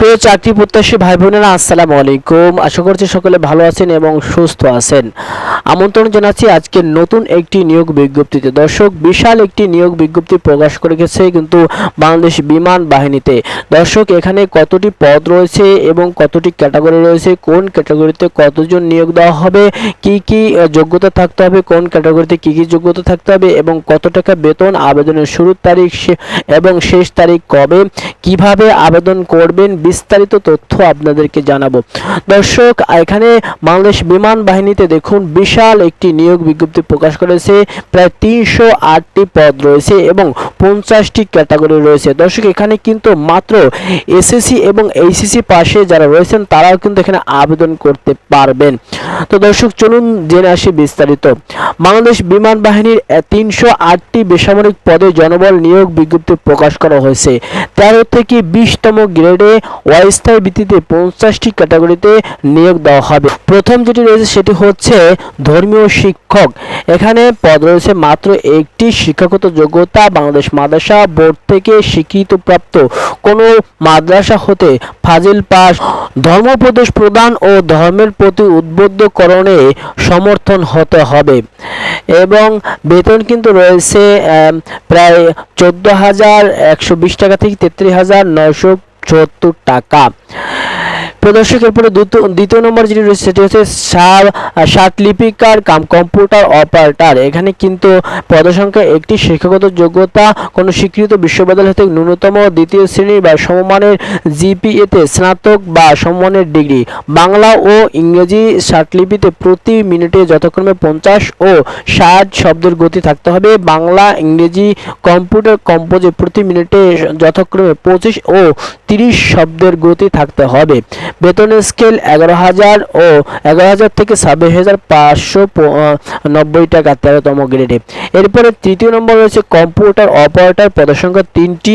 প্রিয় চাকরি প্রত্যাশী ভাই বোনেরা আসসালামু আলাইকুম। আশা করছি সকলে ভালো আছেন এবং সুস্থ আছেন। আমন্ত্রণ জানাচ্ছি আজকে নতুন একটি নিয়োগ বিজ্ঞপ্তিতে। দর্শক, বিশাল একটি নিয়োগ বিজ্ঞপ্তি প্রকাশ করে গেছে কিন্তু বাংলাদেশ বিমান বাহিনীতে। দর্শক, এখানে কতটি পদ রয়েছে এবং কতটি ক্যাটাগরি রয়েছে, কোন ক্যাটাগরিতে কতজন নিয়োগ দেওয়া হবে, কি কি যোগ্যতা থাকতে হবে, কোন ক্যাটাগরিতে কি কি যোগ্যতা থাকতে হবে এবং কত টাকা বেতন, আবেদনের শুরুর তারিখ এবং শেষ তারিখ কবে, কীভাবে আবেদন করবেন বিস্তারিত তথ্য আপনাদেরকে জানাব। দর্শক, এখানে বাংলাদেশ বিমান বাহিনীতে দেখুন, বিশাল একটি নিয়োগ বিজ্ঞপ্তি প্রকাশ করেছে। প্রায় তিনশো আটটি পদ রয়েছে এবং পঞ্চাশটি ক্যাটাগরি রয়েছে। দর্শক, এখানে কিন্তু মাত্র এসএসসি এবং এইচএসসি পাশে যারা রয়েছেন, তারাও কিন্তু এখানে আবেদন করতে পারবেন। তো দর্শক, চলুন জেনে আসি বিস্তারিত। বাংলাদেশ বিমান বাহিনীর তিনশো আটটি বেসামরিক পদে জনবল নিয়োগ বিজ্ঞপ্তি প্রকাশ করা হয়েছে। তেরো থেকে বিশতম গ্রেডে অস্থায়ী ভিত্তিতে পঞ্চাশটি ক্যাটাগরিতে নিয়োগ দেওয়া হবে। প্রথম যেটি রয়েছে সেটি হচ্ছে ধর্মীয় শিক্ষক। এখানে পদ রয়েছে মাত্র একটি শিক্ষাগত যোগ্যতা, বাংলাদেশ মাদ্রাসা বোর্ড থেকে স্বীকৃতপ্রাপ্ত কোনো মাদ্রাসা হতে ফাজিল পাস ধর্মোপদেশ প্রদান ও ধর্মের প্রতি উদ্বুদ্ধকরণে সমর্থন হতে হবে। এবং বেতন কিন্তু রয়েছে প্রায় চোদ্দ হাজার একশো বিশ টাকা থেকে তেত্রিশ হাজার নয়শো চুয়াত্তর টাকা। প্রদর্শক এরপরে দ্বিতীয় নম্বর যেটি রয়েছে, সেটি হচ্ছে ষাট লিপিকার কাম, কম্পিউটার অপারেটর। এখানে কিন্তু পদসংখ্যা একটি শিক্ষাগত যোগ্যতা, কোনো স্বীকৃত বিশ্ববিদ্যালয় হতে ন্যূনতম দ্বিতীয় শ্রেণি বা সমমানের জিপিএতে স্নাতক বা সমমানের ডিগ্রি। বাংলা ও ইংরেজি ষাটলিপিতে প্রতি মিনিটে যথাক্রমে পঞ্চাশ ও ষাট শব্দের গতি থাকতে হবে। বাংলা, ইংরেজি কম্পিউটার কম্পোজে প্রতি মিনিটে যথাক্রমে পঁচিশ ও তিরিশ শব্দের গতি থাকতে হবে। বেতনের স্কেল এগারো হাজার ও এগারো হাজার থেকে ছাব্বিশ হাজার পাঁচশো নব্বই টাকা, তেরোতম গ্রেডে এরপরে তৃতীয় নম্বর রয়েছে কম্পিউটার অপারেটর। পদসংখ্যা তিনটি।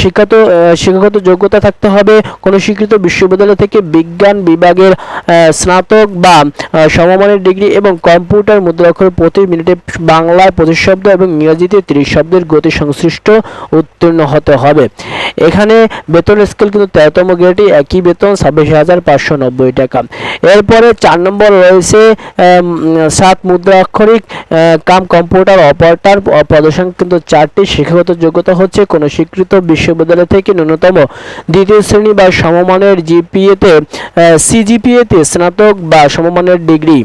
শিক্ষাত শিক্ষাগত যোগ্যতা থাকতে হবে। কোনো স্বীকৃত বিশ্ববিদ্যালয় থেকে বিজ্ঞান বিভাগের স্নাতক বা সমমানের ডিগ্রি এবং কম্পিউটার মুদ্রাক্ষর প্রতি মিনিটে বাংলায় পঁচিশ শব্দ এবং ইংরেজিতে তিরিশ শব্দের গতি সংশ্লিষ্ট উত্তীর্ণ হতে হবে। এখানে বেতন স্কেল কিন্তু তেরোতম গ্রেডে একই বেতন, ছাব্বিশ হাজার পাঁচশো নব্বই টাকা। এরপরে চার নম্বর রয়েছে সাত মুদ্রাক্ষরিক কাম কম্পিউটার অপারেটর, প্রদর্শন কিন্তু চারটি শিক্ষাগত যোগ্যতা হচ্ছে কোনো স্বীকৃত বিশ্ববিদ্যালয় থেকে ন্যূনতম দ্বিতীয় শ্রেণি বা সমমানের জিপিএতে সিজিপিএতে স্নাতক বা সমমানের ডিগ্রি।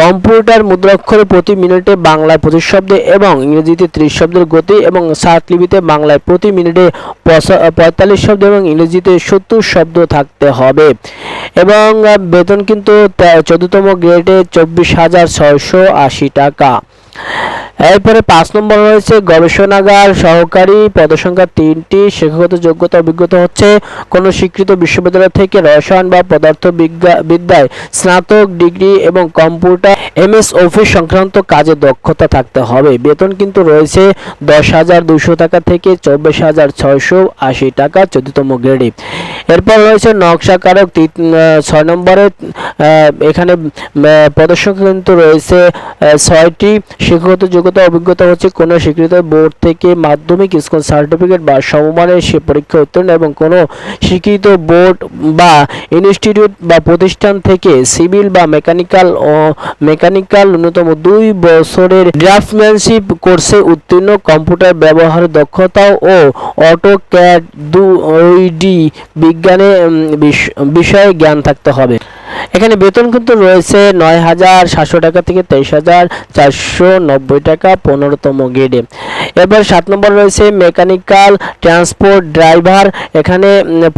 কম্পিউটার মুদ্রাক্ষরে প্রতি মিনিটে বাংলায় পঁচিশ শব্দে এবং ইংরেজিতে ত্রিশ শব্দের গতি এবং লিপিতে বাংলায় প্রতি মিনিটে পঁয়তাল্লিশ শব্দ এবং ইংরেজিতে সত্তর শব্দ থাকতে হবে। এবং বেতন কিন্তু চোদ্দতম গ্রেডে চব্বিশ হাজার ছয়শো আশি টাকা। এরপরে পাঁচ নম্বর রয়েছে গবেষণাগার, সহকারী পদসংখ্যা তিনটি, শিক্ষাগত যোগ্যতা অভিজ্ঞতা হচ্ছে কোনো স্বীকৃত বিশ্ববিদ্যালয় থেকে রসায়ন বা পদার্থ বিদ্যায় স্নাতক, ডিগ্রি এবং কম্পিউটার এমএস অফিস সংক্রান্ত কাজে দক্ষতা থাকতে হবে। বেতন কিন্তু রয়েছে দশ হাজার দুশো টাকা থেকে চব্বিশ হাজার ছয়শো আশি টাকা চতুর্থম গ্রেডে। এরপর রয়েছে নকশাকারক ছয় নম্বরে এখানে পদসংখ্যা কিন্তু রয়েছে ছয়টি শিক্ষাগত যোগ্যতা অভিজ্ঞতা হচ্ছে কোনো স্বীকৃত বোর্ড থেকে মাধ্যমিক স্কুল সার্টিফিকেট বা সমমানের সে পরীক্ষা উত্তীর্ণ এবং কোনো স্বীকৃত বোর্ড বা ইনস্টিটিউট বা প্রতিষ্ঠান থেকে সিভিল বা মেকানিক্যাল ও মেকানিক্যাল ন্যূনতম দুই বছরের ড্রাফটম্যানশিপ কোর্সে উত্তীর্ণ, কম্পিউটার ব্যবহার, দক্ষতা ও অটো ক্যাড ডি বিজ্ঞানে বিষয়ে জ্ঞান থাকতে হবে। এখানে বেতন কিন্তু রয়েছে নয় হাজার সাতশো টাকা থেকে তেইশ হাজার চারশো নব্বই টাকা পনেরোতম গ্রেডে। এবার সাত নম্বর রয়েছে মেকানিক্যাল ট্রান্সপোর্ট ড্রাইভার। এখানে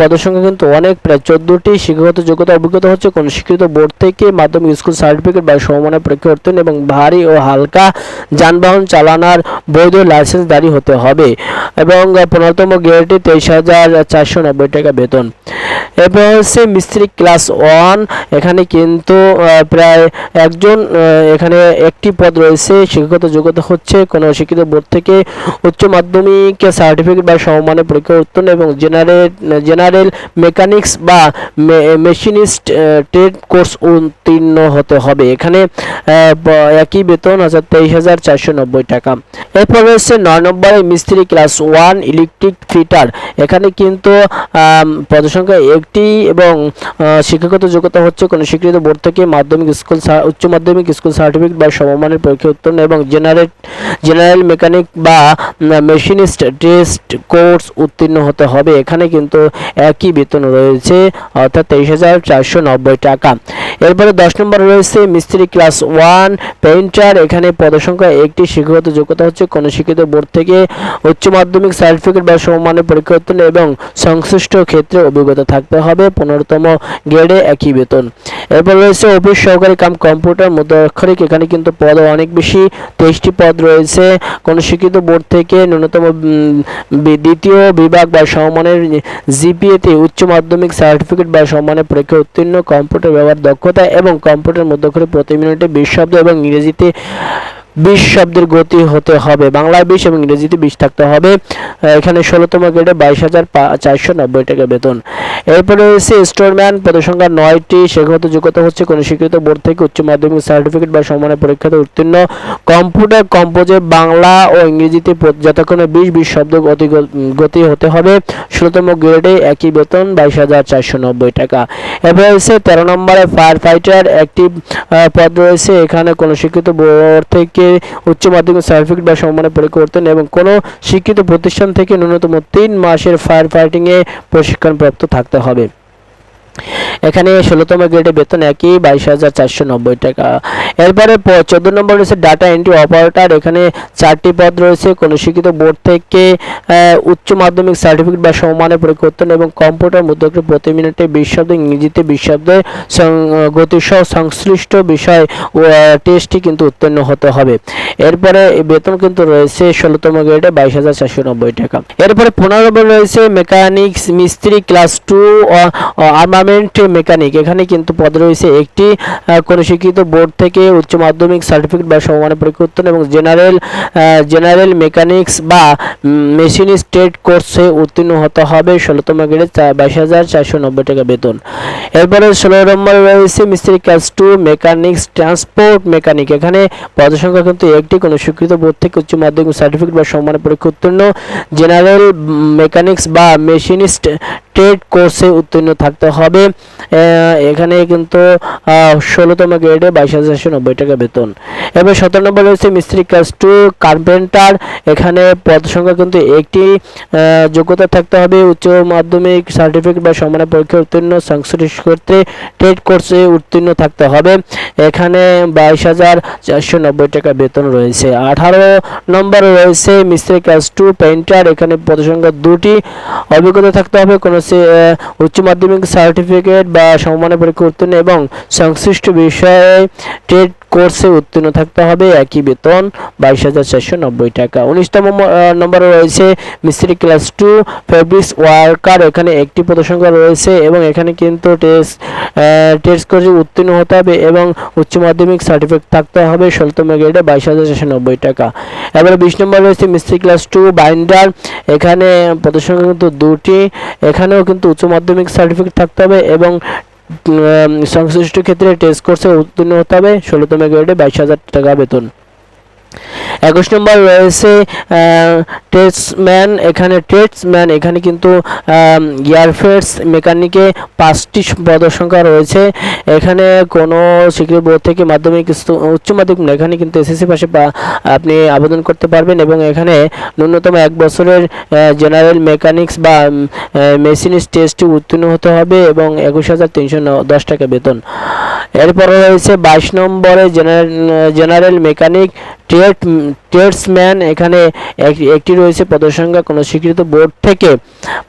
পদসংখ্যা কিন্তু অনেক, প্রায় চোদ্দোটি শিক্ষাগত যোগ্যতা অভিজ্ঞতা হচ্ছে কোন স্বীকৃত বোর্ড থেকে মাধ্যমিক স্কুল সার্টিফিকেট বা সমমানের পরীক্ষা উত্তীর্ণ এবং ভারী ও হালকা যানবাহন চালানোর বৈধ লাইসেন্স দাঁড়ি হতে হবে এবং পনেরোতম গ্রেডে তেইশ হাজার চারশো নব্বই টাকা বেতন। এরপর হচ্ছে মিস্ত্রি ক্লাস ওয়ান এখানে কিন্তু প্রায় একজন এখানে একটি পদ রয়েছে। শিক্ষাগত যোগ্যতা হচ্ছে কোনো শিক্ষিত বোর্ড থেকে উচ্চ মাধ্যমিক সার্টিফিকেট বা সমমানের পরীক্ষা উত্তীর্ণ এবং জেনারেল জেনারেল মেকানিক্স বা মেশিনিস্ট ট্রেড কোর্স উত্তীর্ণ হতে হবে। এখানে একই বেতন হাজার তেইশ হাজার চারশো নব্বই টাকা। এরপর রয়েছে নয় নম্বরে মিস্ত্রি ক্লাস ওয়ান ইলেকট্রিক ফিটার এখানে কিন্তু পদসংখ্যা একটি এবং শিক্ষাগত যোগ্যতা হচ্ছে কোনো স্বীকৃত বোর্ড থেকে মাধ্যমিক স্কুল উচ্চ মাধ্যমিক স্কুল সার্টিফিকেট বা সমমানের পরীক্ষা উত্তীর্ণ এবং জেনারেল জেনারেল মেকানিক বা মেশিনিস্ট টেস্ট কোর্স উত্তীর্ণ হতে হবে। এখানে কিন্তু একই বেতন রয়েছে, অর্থাৎ তেইশ হাজার চারশো নব্বই টাকা। এরপরে দশ নম্বর রয়েছে মিস্ত্রি ক্লাস ওয়ান পেইন্টার। এখানে পদসংখ্যা একটি, শিক্ষাগত যোগ্যতা হচ্ছে কোনো শিক্ষিত বোর্ড থেকে উচ্চ মাধ্যমিক সার্টিফিকেট বা সমমানের পরীক্ষা উত্তীর্ণ এবং সংশ্লিষ্ট ক্ষেত্রে অভিজ্ঞতা থাকতে হবে। পনেরোতম গ্রেডে একই বেতন। এরপর রয়েছে অফিস সহকারী কাম কম্পিউটার মুদ্রাক্ষরিক। এখানে কিন্তু পদ অনেক বেশি। তেইশটি পদ রয়েছে। কোনো শিক্ষিত বোর্ড থেকে ন্যূনতম দ্বিতীয় বিভাগ বা সমমানের জিপিএতে উচ্চ মাধ্যমিক সার্টিফিকেট বা সম্মানের পরীক্ষা উত্তীর্ণ কম্পিউটার ব্যবহার, দক্ষতা এবং কম্পিউটার মুদ্রাক্ষরিক প্রতি মিনিটে বিশ শব্দ এবং ইংরেজিতে বিশ শব্দের গতি হতে হবে। বাংলায় বিশ এবং ইংরেজিতে বিশ থাকতে হবে। এখানে ষোলোতম গ্রেডে বাইশ হাজার চারশো নব্বই টাকা বেতন। এরপরে রয়েছে স্টোরম্যান, পদসংখ্যা নয়টি শিক্ষাগত যোগ্যতা হচ্ছে কোনো স্বীকৃত বোর্ড থেকে উচ্চ মাধ্যমিক সার্টিফিকেট বা সমানের পরীক্ষাতে উত্তীর্ণ। কম্পিউটার কম্পোজে বাংলা ও ইংরেজিতে যতক্ষণে বিশ বিশ শব্দ গতি গতি হতে হবে। ষোলোতম গ্রেডে একই বেতন, বাইশ হাজার চারশো নব্বই টাকা। এরপরে রয়েছে তেরো নম্বরে ফায়ার ফাইটার, একটি পদ রয়েছে। এখানে কোনো শিক্ষিত বোর্ড থেকে উচ্চ মাধ্যমিক সার্টিফিকেট বা সম্মানের পরিবর্তন এবং কোনো শিক্ষিত প্রতিষ্ঠান থেকে ন্যূনতম তিন মাসের ফায়ার ফাইটিংয়ে প্রশিক্ষণপ্রাপ্ত থাকতে হবে। এখানে ষোলোতম গ্রেডে বেতন একই, বাইশ হাজার চারশো নব্বই টাকা। এরপরে চোদ্দ নম্বর রয়েছে ডাটা এন্ট্রি অপারেটর এখানে চারটি পদ রয়েছে। কোনো শিক্ষিত বোর্ড থেকে উচ্চ মাধ্যমিক সার্টিফিকেট বা সমমানের পরিবর্তন এবং কম্পিউটার মুদ্রাকে প্রতি মিনিটে বিশ শব্দ, ইংরেজিতে বিশ শব্দে গতিসহ সংশ্লিষ্ট বিষয় টেস্টটি কিন্তু উত্তীর্ণ হতে হবে। এরপরে বেতন কিন্তু রয়েছে ষোলোতম গ্রেডে, বাইশ হাজার চারশো নব্বই টাকা। এরপরে পনেরো নম্বর রয়েছে মেকানিক্স মিস্ত্রি ক্লাস টু আর্মামেন্ট মেকানিক। এখানে কিন্তু পদ রয়েছে একটি কোনো শিক্ষিত বোর্ড থেকে উচ্চ মাধ্যমিক সার্টিফিকেট বা সমমানের উত্তীর্ণ এবং জেনারেল জেনারেল মেকানিক্স বা মেশিনিস্ট ট্রেড কোর্সে উত্তীর্ণ হতে হবে ষোলোতম গ্রেডে বাইশ হাজার চারশো নব্বই টাকা বেতন। এরপরে ষোলো নম্বর রয়েছে মিস্ত্রি class two mechanics transport mechanic. এখানে পদসংখ্যা কিন্তু একটি, কোনো স্বীকৃত বোর্ড থেকে উচ্চ মাধ্যমিক সার্টিফিকেট বা সম্মানের পরীক্ষা উত্তীর্ণ, জেনারেল মেকানিক্স বা মেশিনিস্ট ট্রেড কোর্সে উত্তীর্ণ থাকতে হবে। এখানে কিন্তু ষোলোতম গ্রেডে বাইশ হাজার চারশো নব্বই টাকা বেতন। এবার সতেরো নম্বর রয়েছে মিস্ত্রি ক্লাস টু কার্পেন্টার। এখানে পদ সংখ্যা কিন্তু একটি যোগ্যতা থাকতে হবে। উচ্চ মাধ্যমিক সার্টিফিকেট বা সম্মানের পরীক্ষা উত্তীর্ণ, সংশ্লিষ্ট ক্ষেত্রে ট্রেড কোর্সে উত্তীর্ণ থাকতে হবে। এখানে বাইশ হাজার চারশো নব্বই টাকা বেতন রয়েছে। আঠারো নম্বর রয়েছে মিস্ত্রি ক্লাস টু পেন্টার এখানে পদসংখ্যা দুটি। অভিজ্ঞতা থাকতে হবে। কোনো উচ্চ মাধ্যমিক সার্টিফিকেট বা সমমানের পরীক্ষা উত্তীর্ণ এবং সংশ্লিষ্ট বিষয়ে ট্রেড কোর্সে উত্তীর্ণ থাকতে হবে। একই বেতন, বাইশ হাজার চারশো নব্বই টাকা। উনিশতম নম্বরে রয়েছে মিস্ত্রি ক্লাস টু ফেব্রিক্স ওয়ার্কার এখানে একটি পদসংখ্যা রয়েছে এবং এখানে কিন্তু টেস্ট টেস্ট কোর্সে উত্তীর্ণ হতে হবে এবং উচ্চ মাধ্যমিক সার্টিফিকেট থাকতে হবে ষোলতম গ্রেডে বাইশ হাজার চারশো নব্বই টাকা। এবারে বিশ নম্বর রয়েছে মিস্ত্রি ক্লাস টু বাইন্ডার এখানে পদসংখ্যা কিন্তু দুটি। এখানেও কিন্তু উচ্চ মাধ্যমিক সার্টিফিকেট থাকতে হবে এবং সংশ্লিষ্ট ক্ষেত্রে টেস্ট কোর্সে উত্তীর্ণ হতে হবে। ষোলোতম গ্রেডে বাইশ হাজার টাকা বেতন। একুশ নম্বর রয়েছে ট্রেডসম্যান এখানে ট্রেডসম্যান এখানে কিন্তু এয়ারফেয়ার্স মেকানিকে পাঁচটি পদের সংখ্যা রয়েছে। এখানে কোনো স্বীকৃত বোর্ড থেকে মাধ্যমিক উচ্চ মাধ্যমিক না, এখানে কিন্তু এসএসসি পাশে আপনি আবেদন করতে পারবেন এবং এখানে ন্যূনতম এক বছরের জেনারেল মেকানিক্স বা মেশিনিস্ট টেস্টে উত্তীর্ণ হতে হবে এবং একুশ হাজার তিনশো দশ টাকা বেতন। এরপর রয়েছে বাইশ নম্বরে general general mechanic trade tradesman এখানে এক- একটি রয়েছে পদসংখ্যা, কোনো স্বীকৃত বোর্ড থেকে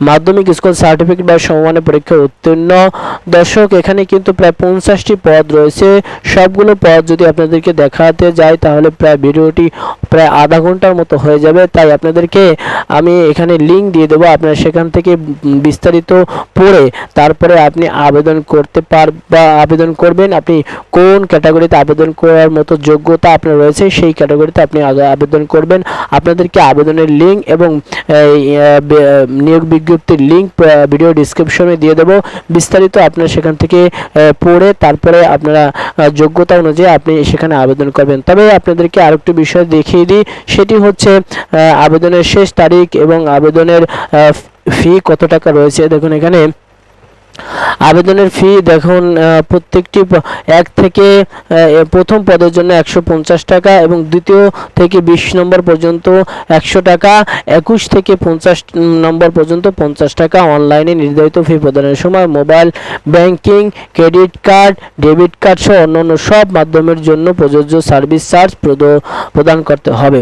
মাধ্যমিক স্কুল সার্টিফিকেট বা সমমানের পরীক্ষা উত্তীর্ণ দর্শক। এখানে কিন্তু প্রায় পঞ্চাশটি পদ রয়েছে। সবগুলো পদ যদি আপনাদেরকে দেখাতে যাই, তাহলে প্রায় ভিডিওটি প্রায় আধা ঘণ্টার মতো হয়ে যাবে। তাই আপনাদেরকে আমি এখানে লিঙ্ক দিয়ে দেবো, আপনারা সেখান থেকে বিস্তারিত পড়ে তারপরে আপনি আবেদন করতে পার, বা আবেদন করবেন। আপনি কোন ক্যাটাগরিতে আবেদন করার মতো যোগ্যতা আপনার রয়েছে, সেই ক্যাটাগরিতে আপনি আবেদন করবেন। আপনাদেরকে আবেদনের লিঙ্ক এবং নিয়োগ বিজ্ঞপ্তির লিঙ্ক ভিডিও ডিসক্রিপশনে দিয়ে দেবো। বিস্তারিত আপনারা সেখান থেকে পড়ে তারপরে আপনারা যোগ্যতা অনুযায়ী আপনি সেখানে আবেদন করবেন। তবে আপনাদেরকে আরেকটি বিষয় দেখিয়ে দিই। সেটি হচ্ছে আবেদনের শেষ তারিখ এবং আবেদনের ফি কত টাকা রয়েছে। দেখুন এখানে আবেদনের ফি দেখুন প্রত্যেকটি এক থেকে প্রথম পদের জন্য একশো পঞ্চাশ টাকা এবং দ্বিতীয় থেকে বিশ নম্বর পর্যন্ত একশো টাকা, একুশ থেকে পঞ্চাশ নম্বর পর্যন্ত পঞ্চাশ টাকা অনলাইনে নির্ধারিত ফি প্রদানের সময় mobile banking credit card debit card সহ অন্যান্য সব মাধ্যমের জন্য প্রযোজ্য সার্ভিস চার্জ প্রদ- প্রদান করতে হবে।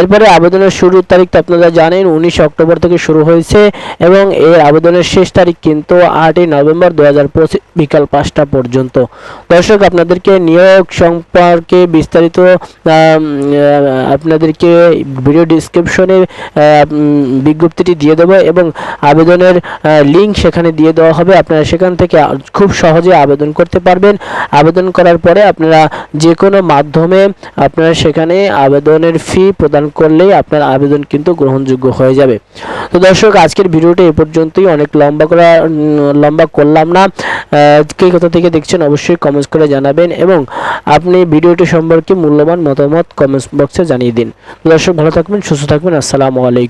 এরপরে আবেদনের শুরুর তারিখ তো আপনারা জানেন, উনিশ অক্টোবর থেকে শুরু হয়েছে এবং এর আবেদনের শেষ তারিখ কিন্তু আটই নভেম্বর দু হাজার পঁচিশ বিকাল পাঁচটা পর্যন্ত। দর্শক আপনাদেরকে নিয়োগ সম্পর্কে বিস্তারিত আপনাদেরকে ভিডিও ডিসক্রিপশনে বিজ্ঞপ্তিটি দিয়ে দেবো এবং আবেদনের লিংক সেখানে দিয়ে দেওয়া হবে। আপনারা সেখান থেকে খুব সহজে আবেদন করতে পারবেন। আবেদন করার পরে আপনারা যে কোনো মাধ্যমে আপনারা সেখানে আবেদনের ফি প্রদান করলেই আপনার আবেদন কিন্তু গ্রহণযোগ্য হয়ে যাবে। তো দর্শক আজকের ভিডিওটা এ পর্যন্তই। অনেক লম্বা করা উম, লম্বা করলাম না কে কোথা থেকে দেখছেন অবশ্যই কমেন্টস করে জানাবেন এবং আপনি ভিডিওটি সম্পর্কে মূল্যবান মতামত কমেন্টস বক্সে জানিয়ে দিন। দর্শক ভালো থাকবেন, সুস্থ থাকবেন, আসসালামু আলাইকুম।